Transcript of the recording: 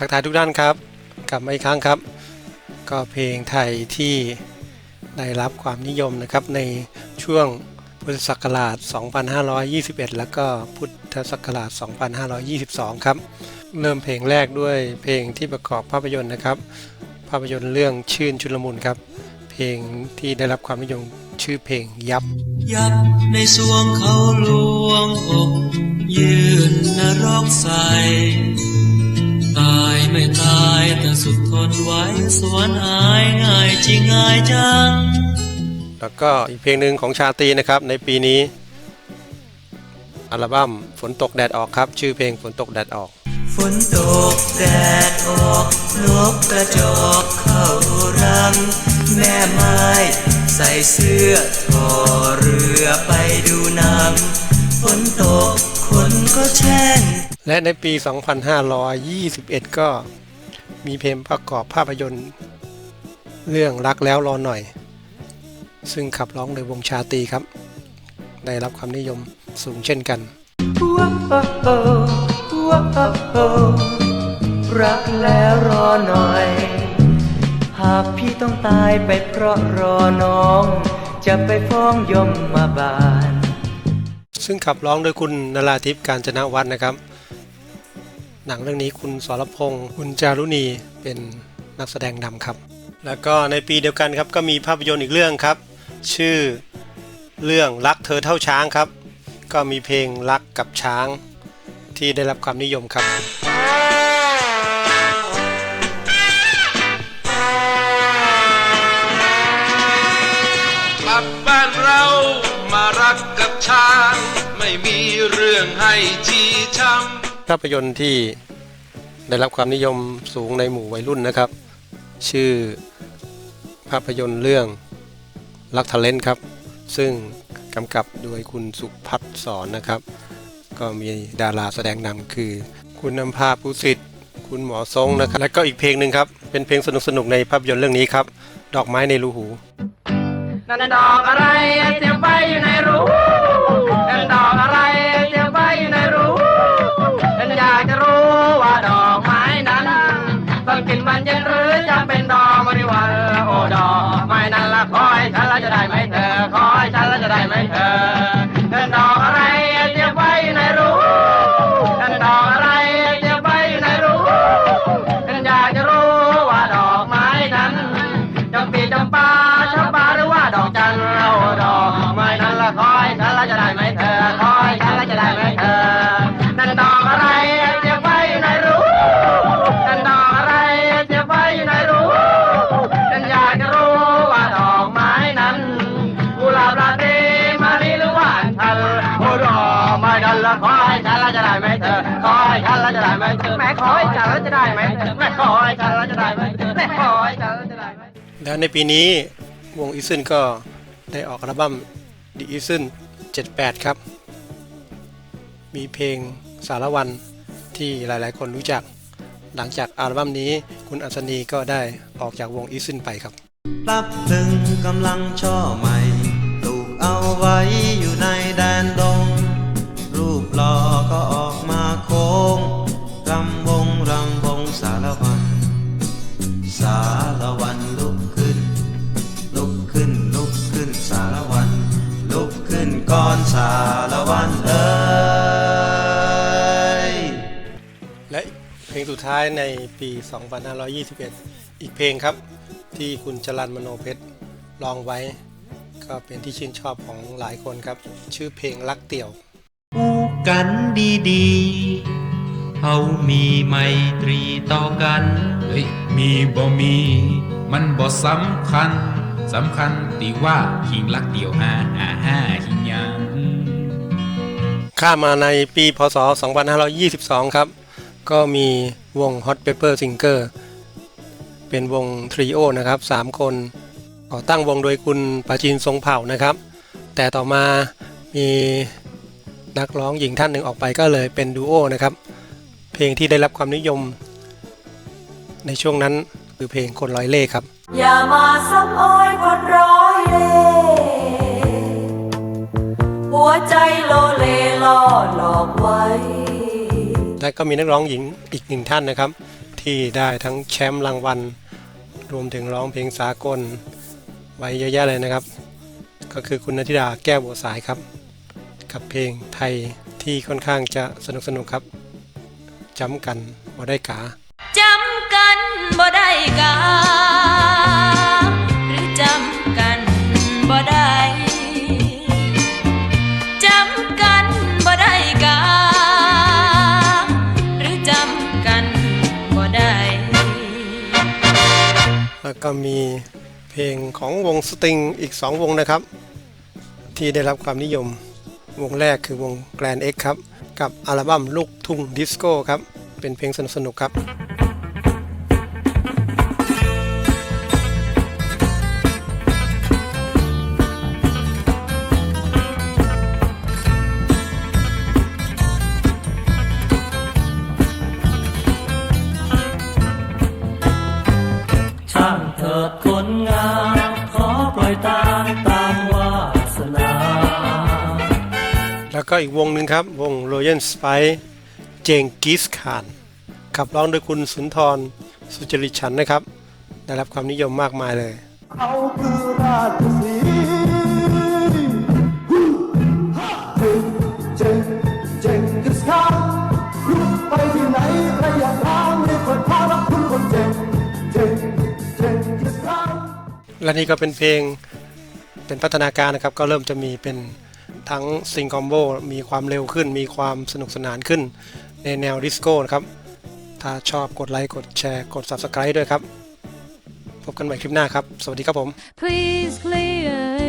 ทักทายทุกท่านครับ กลับมาอีกครั้งครับ ก็เพลงไทยที่ได้รับความนิยมนะครับในช่วงพุทธศักราช 2521 แล้วก็พุทธศักราช 2522 ครับ เริ่มเพลงแรกด้วยเพลงที่ประกอบภาพยนตร์นะครับ ภาพยนตร์เรื่องชื่นชุลมุนครับ เพลงที่ได้รับความนิยมชื่อเพลงยับ ยับในสวงเขาลวงอกยืนนรกใสายไม่ตายแต่สุดทนไว้สวนอายง่ายจริงง่ายจัง แล้วก็อีกเพลงหนึ่งของชาตรีนะครับในปีนี้ อัลบั้มฝนตกแดดออกครับ ชื่อเพลงฝนตกแดดออกฝนตกแดดออกนกกระจอกเข้ารัง แม่ไม้ ใส่เสื้อทอเรือไปดู และในปี 2521 ก็มีเพลงประกอบภาพยนตร์ เรื่องรักแล้วรอหน่อย ซึ่งขับร้องโดยวงชาตรีครับ ได้รับความนิยมสูงเช่นกันว้าวว้าวรักแล้วรอหน่อย หากพี่ต้องตายไปเพราะรอน้อง จะไปฟ้องยมมาบาลซึ่งขับร้องโดยคุณนราทิพย์การจนวัฒน์นะครับ หนังเรื่องนี้คุณสรพงศ์คุณจารุณีเป็นนักแสดงนำครับ แล้วก็ในปีเดียวกันครับก็มีภาพยนตร์อีกเรื่องครับ ชื่อเรื่องรักเธอเท่าช้างครับ ก็มีเพลงรักกับช้างที่ได้รับความนิยมครับ กลับบ้านเรามารักกับช้าง ไม่มีเรื่องให้ชี้ช้ ภาพยนตร์ที่ได้รับความนิยมสูงในหมู่วัยรุ่นนะครับ ชื่อภาพยนตร์เรื่องรักทะเลนครับ ซึ่งกำกับโดยคุณสุพัฒน์สอนนะครับ ก็มีดาราแสดงนำคือ คุณนำพาภูสิทธิ์ คุณหมอทรงนะครับ และก็อีกเพลงหนึ่งครับ เป็นเพลงสนุกๆในภาพยนตร์เรื่องนี้ครับ ดอกไม้ในรูหู นั่นดอกอะไรเสียบไฟอยู่ในรูนั่นดอกอะไร ละ หรือว่าอัญชันโอ้ดอกไม้นั้นละคอยฉันละจะได้ไหมเธอคอยฉันละจะได้ไหมเธอแม่คอยฉันละจะได้ไหมเธอแม่คอยฉันละจะได้ไหมเธอแม่คอยฉันละจะได้ไหมและในปีนี้วงอีซึนก็ได้ออกอัลบั้ม The e s o n 78 ครับ มีเพลงสารวันที่หลายๆ คนรู้จัก หลังจากอัลบั้มนี้คุณอัศนีก็ได้ออกจากวงอีซึนไปครับ ปรับตึงกำลังช่อใหม่ปลูกเอาไว้อยู่ใน แดนดง รูปหล่อก็ออกมาโค้งรำวงรำวงสารวัน สารวันลุกขึ้น ลุกขึ้นลุกขึ้นสารวัน ลุกขึ้นก่อนสารวันเอ้ยและเพลงสุดท้ายในปี 2521 อีกเพลงครับที่คุณจรันมโนเพชรร้องไว้ ก็เป็นที่ชื่นชอบของหลายคนครับ ชื่อเพลงรักเตี่ยวพูดกันดีๆเฮามีไมตรีต่อกันเฮ้ยมีบ่มี มันบ่สำคัญสำคัญตีว่าหิงลักเดียวหาหาห้าหิงยังข้ามมาในปีพศ 2522 ครับ ก็มีวง Hot Pepper Singer เป็นวงทริโอนะครับ 3 คน ก่อตั้งวงโดยคุณปาจินทรงเผ่านะครับ แต่ต่อมามีนักร้องหญิงท่านหนึ่งออกไปก็เลยเป็นดูโอนะครับ เพลงที่ได้รับความนิยม ในช่วงนั้นคือเพลงคนร้อยเล่ห์ครับ อย่ามาซ้ำอ้อยคนร้อยเล่ห์หัวใจโลเลล่อหลอกไว้ และก็มีนักร้องหญิงอีกหนึ่งท่านนะครับ ที่ได้ทั้งแชมป์รางวัลรวมถึงร้องเพลงสากล ไว้เยอะแยะเลยนะครับ ก็คือคุณนันทิดาแก้วบัวสายครับ กับเพลงไทยที่ค่อนข้างจะสนุกสนุกครับจำกันบ่ได้กาจำกันบ่ได้กาหรือจำกันบ่ได้จำกันบ่ได้กาหรือจำกันบ่ได้แล้วก็มี ลงของวงสตริงอีก 2 วงนะครับ ที่ได้รับความนิยม วงแรกคือวง Grand X ครับ กับอัลบั้มลูกทุ่งดิสโก้ครับ เป็นเพลงสนุกๆครับ คนงามขอปล่อยตาตามวาสนา แล้วก็อีกวงหนึ่งครับ วง Royal Spice เจงกิสขานขับร้องโดยคุณสุนทรสุจริตฉันนะครับ ได้รับความนิยมมากมายเลย เขาคือราช และนี่ก็เป็นเพลงเป็นพัฒนาการนะครับ ก็เริ่มจะมีเป็นทั้งซิงคอมโบมีความเร็วขึ้น มีความสนุกสนานขึ้น ในแนวดิสโก้นะครับ ถ้าชอบกดไลค์ กดแชร์ กด Subscribe ด้วยครับ พบกันใหม่คลิปหน้าครับ สวัสดีครับผม Please clear